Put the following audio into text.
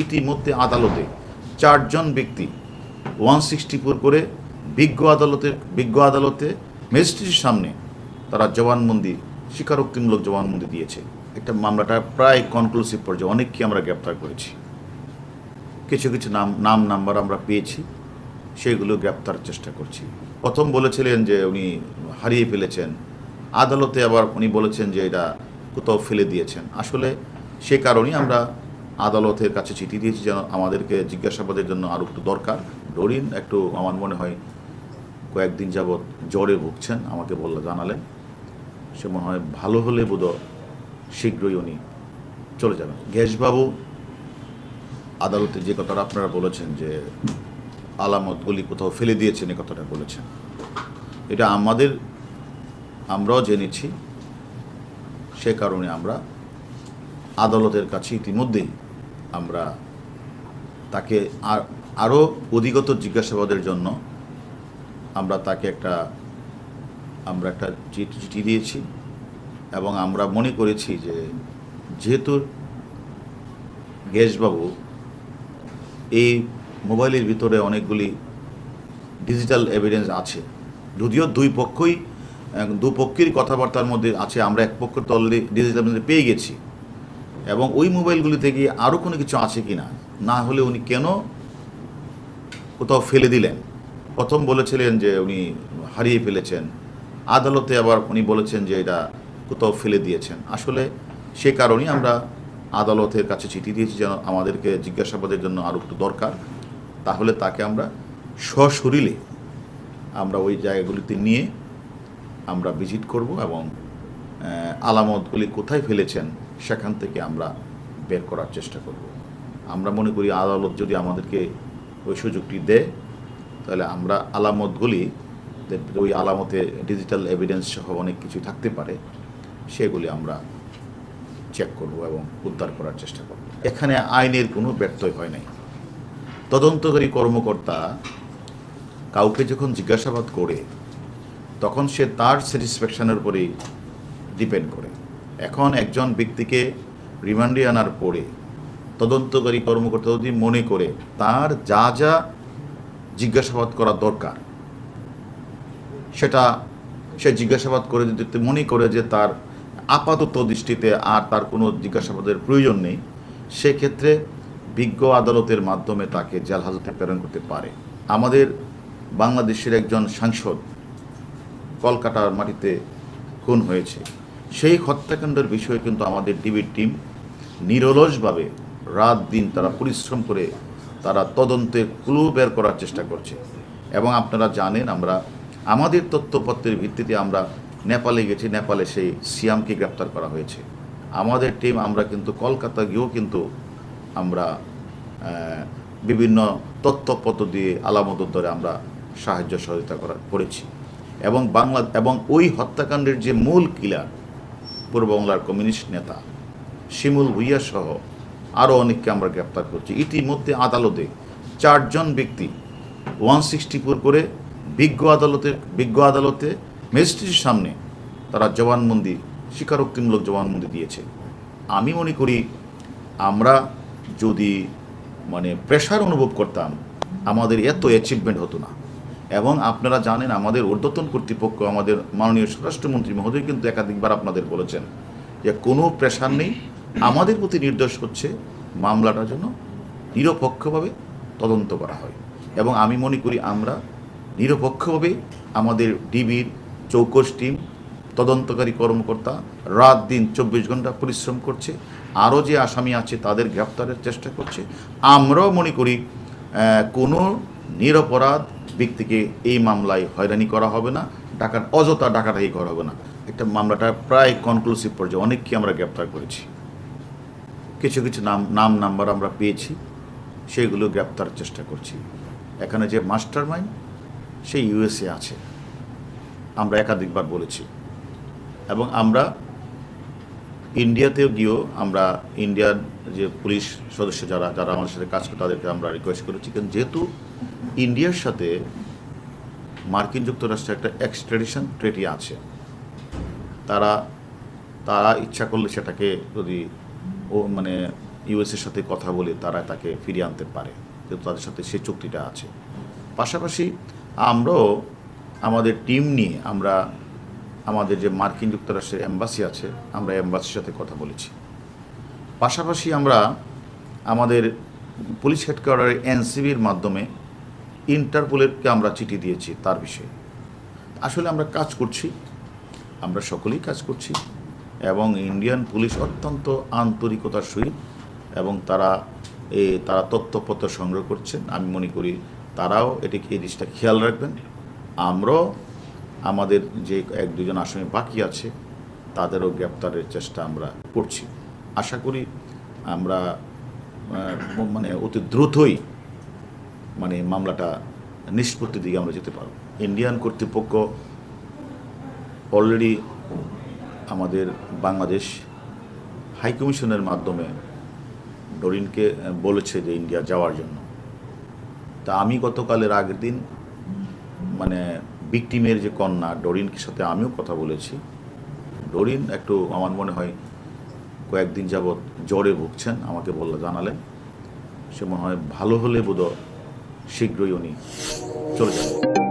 ইতিমধ্যে আদালতে চারজন ব্যক্তি ওয়ান সিক্সটি ফোর করে বিজ্ঞ আদালতে বিজ্ঞ আদালতে ম্যাজিস্ট্রেটের সামনে তারা জবানবন্দি, স্বীকারোক্তিমূলক জবানবন্দি দিয়েছে। একটা মামলাটা প্রায় কনক্লুসিভ পর্যায়ে অনেককে আমরা গ্রেপ্তার করেছি। কিছু কিছু নাম নাম নাম্বার আমরা পেয়েছি, সেগুলো গ্রেপ্তার চেষ্টা করছি। প্রথম বলেছিলেন যে উনি হারিয়ে ফেলেছেন। আদালতে আবার উনি বলেছেন যে এটা কোথাও ফেলে দিয়েছেন। আসলে সে কারণেই আমরা আদালতের কাছে চিঠি দিয়েছি যেন আমাদেরকে জিজ্ঞাসাবাদের জন্য আরও একটু দরকার। ডরিন, একটু আমার মনে হয় কয়েকদিন যাবৎ জ্বরে ভুগছেন, আমাকে বললে জানালেন সে মনে হয় ভালো হলে বোধ শীঘ্রই উনি চলে যাবেন। গ্যাসবাবু, আদালতে যে কথাটা আপনারা বলেছেন যে আলামতগুলি কোথাও ফেলে দিয়েছেন, এ কথাটা বলেছেন। এটা আমাদের, আমরাও জেনেছি। সে কারণে আমরা আদালতের কাছে ইতিমধ্যেই আমরা তাকে আর আরও অধিগত জিজ্ঞাসাবাদের জন্য আমরা তাকে একটা, আমরা একটা চিঠি দিয়েছি এবং আমরা মনে করেছি যে যেহেতু গ্যাসবাবু এই মোবাইলের ভিতরে অনেকগুলি ডিজিটাল এভিডেন্স আছে, যদিও দুই পক্ষই দুপক্ষের কথাবার্তার মধ্যে আছে, আমরা এক পক্ষ তো অলরেডি ডিজিটাল পেয়ে গেছি। এবং ওই মোবাইলগুলি থেকে আরও কোনো কিছু আছে কি না না হলে উনি কেন কোথাও ফেলে দিলেন? প্রথম বলেছিলেন যে উনি হারিয়ে ফেলেছেন। আদালতে আবার উনি বলেছেন যে এটা কোথাও ফেলে দিয়েছেন। আসলে সে কারণেই আমরা আদালতের কাছে চিঠি দিয়েছি যেন আমাদেরকে জিজ্ঞাসাবাদের জন্য আরও একটু দরকার। তাহলে তাকে আমরা সশরীরে আমরা ওই জায়গাগুলিতে নিয়ে আমরা ভিজিট করব এবং আলামতগুলি কোথায় ফেলেছেন সেখান থেকে আমরা বের করার চেষ্টা করব। আমরা মনে করি আদালত যদি আমাদেরকে ওই সুযোগটি দেয়, তাহলে আমরা আলামতগুলি, ওই আলামতে ডিজিটাল এভিডেন্স সহ অনেক কিছু থাকতে পারে, সেগুলি আমরা চেক করব এবং উদ্ধার করার চেষ্টা করব। এখানে আইনের কোনো ব্যর্থই হয় নাই। তদন্তকারী কর্মকর্তা কাউকে যখন জিজ্ঞাসাবাদ করে, তখন সে তার স্যাটিসফ্যাকশনের উপরেই ডিপেন্ড করে। এখন একজন ব্যক্তিকে রিমান্ডে আনার পরে তদন্তকারী কর্মকর্তা যদি মনে করে তার যা যা জিজ্ঞাসাবাদ করা দরকার, সেটা সে জিজ্ঞাসাবাদ করে যদি মনে করে যে তার আপাতত দৃষ্টিতে আর তার কোনো জিজ্ঞাসাবাদের প্রয়োজন নেই, সেক্ষেত্রে বিজ্ঞ আদালতের মাধ্যমে তাকে জেল হাজতে প্রেরণ করতে পারে। আমাদের বাংলাদেশের একজন সাংসদ কলকাতার মাটিতে খুন হয়েছে। সেই হত্যাকাণ্ডের বিষয়ে কিন্তু আমাদের ডিবির টিম নিরলসভাবে রাত দিন তারা পরিশ্রম করে তারা তদন্তে ক্লু বের করার চেষ্টা করছে। এবং আপনারা জানেন আমরা, আমাদের তথ্যপত্রের ভিত্তিতে আমরা নেপালে গেছি, নেপালে সেই সিয়ামকে গ্রেপ্তার করা হয়েছে। আমাদের টিম, আমরা কিন্তু কলকাতা গিয়েও কিন্তু আমরা বিভিন্ন তথ্যপত্র দিয়ে আলামত ধরে আমরা সাহায্য সহযোগিতা করা করেছি। এবং বাংলা, এবং ওই হত্যাকাণ্ডের যে মূল কিলার পূর্ববাংলার কমিউনিস্ট নেতা শিমুল ভুইয়া সহ আরও অনেককে আমরা গ্রেপ্তার করছি। ইতিমধ্যে আদালতে চারজন ব্যক্তি ওয়ান সিক্সটি ফোর করে বিজ্ঞ আদালতে বিজ্ঞ আদালতে ম্যাজিস্ট্রেটের সামনে তারা জবানবন্দি, স্বীকারোক্তিমূলক জবানবন্দি দিয়েছে। আমি মনে করি আমরা যদি মানে প্রেশার অনুভব করতাম, আমাদের এত অ্যাচিভমেন্ট হতো না। এবং আপনারা জানেন আমাদের ঊর্ধ্বতন কর্তৃপক্ষ, আমাদের মাননীয় স্বরাষ্ট্রমন্ত্রী মহোদয় কিন্তু একাধিকবার আপনাদের বলেছেন যে কোনো প্রেশার নেই। আমাদের প্রতি নির্দেশ হচ্ছে মামলাটা যেন নিরপেক্ষভাবে তদন্ত করা হয়। এবং আমি মনে করি আমরা নিরপেক্ষভাবে আমাদের ডিবির চৌকস টিম, তদন্তকারী কর্মকর্তা রাত দিন চব্বিশ ঘণ্টা পরিশ্রম করছে, আরও যে আসামি আছে তাদের গ্রেপ্তারের চেষ্টা করছে। আমরাও মনে করি কোনো নিরপরাধ ব্যক্তিকে এই মামলায় হয়রানি করা হবে না, ডাকাত অযথা ডাকাটাই করা হবে না। একটা মামলাটা প্রায় কনক্লুসিভ পর্যায়ে অনেককে আমরা গ্রেপ্তার করেছি। কিছু কিছু নাম নাম নাম্বার আমরা পেয়েছি সেগুলো গ্রেপ্তার চেষ্টা করছি। এখানে যে মাস্টার মাইন্ড সেই ইউএসএ আছে। আমরা একাধিকবার বলেছি। এবং আমরা ইন্ডিয়াতেও গিয়েও আমরা ইন্ডিয়ার যে পুলিশ সদস্য যারা যারা আমাদের সাথে কাজ করে, তাদেরকে আমরা রিকোয়েস্ট করেছি। কিন্তু যেহেতু ইন্ডিয়ার সাথে মার্কিন যুক্তরাষ্ট্রের একটা এক্সট্রেডিশন ট্রেটি আছে। তারা তারা ইচ্ছা করলে সেটাকে যদি ও মানে ইউএসের সাথে কথা বলে তারা তাকে ফিরিয়ে আনতে পারে। কিন্তু তাদের সাথে সে চুক্তিটা আছে। পাশাপাশি আমরাও আমাদের টিম নিয়ে আমরা, আমাদের যে মার্কিন যুক্তরাষ্ট্রের অ্যাম্বাসি আছে, আমরা এম্বাসির সাথে কথা বলেছি। পাশাপাশি আমরা আমাদের পুলিশ হেডকোয়ার্টারের এনসিবির মাধ্যমে ইন্টারপোলেরকে আমরা চিঠি দিয়েছি তার বিষয়ে। আসলে আমরা কাজ করছি, আমরা সকলেই কাজ করছি এবং ইন্ডিয়ান পুলিশ অত্যন্ত আন্তরিকতার সহিত এবং তারা এ, তারা তথ্যপত্র সংগ্রহ করছেন। আমি মনে করি তারাও এটিকে, এই জিনিসটা খেয়াল রাখবেন। আমরাও আমাদের যে এক, দুজন আসামি বাকি আছে, তাদেরও গ্রেপ্তারের চেষ্টা আমরা করছি। আশা করি আমরা মানে অতি দ্রুতই মানে মামলাটা নিষ্পত্তির দিকে আমরা যেতে পারব। ইন্ডিয়ান কর্তৃপক্ষ অলরেডি আমাদের বাংলাদেশ হাইকমিশনের মাধ্যমে ডরিনকে বলেছে যে ইন্ডিয়া যাওয়ার জন্য। তা আমি গতকালের আগের দিন মানে ভিকটিমের যে কন্যা ডরিনকে সাথে আমিও কথা বলেছি। ডরিন একটু আমার মনে হয় কয়েকদিন যাবৎ জ্বরে ভুগছেন, আমাকে বললে জানালেন। সে মনে হয় ভালো হলে বোধ শীঘ্রই উনি চলে যাবেন।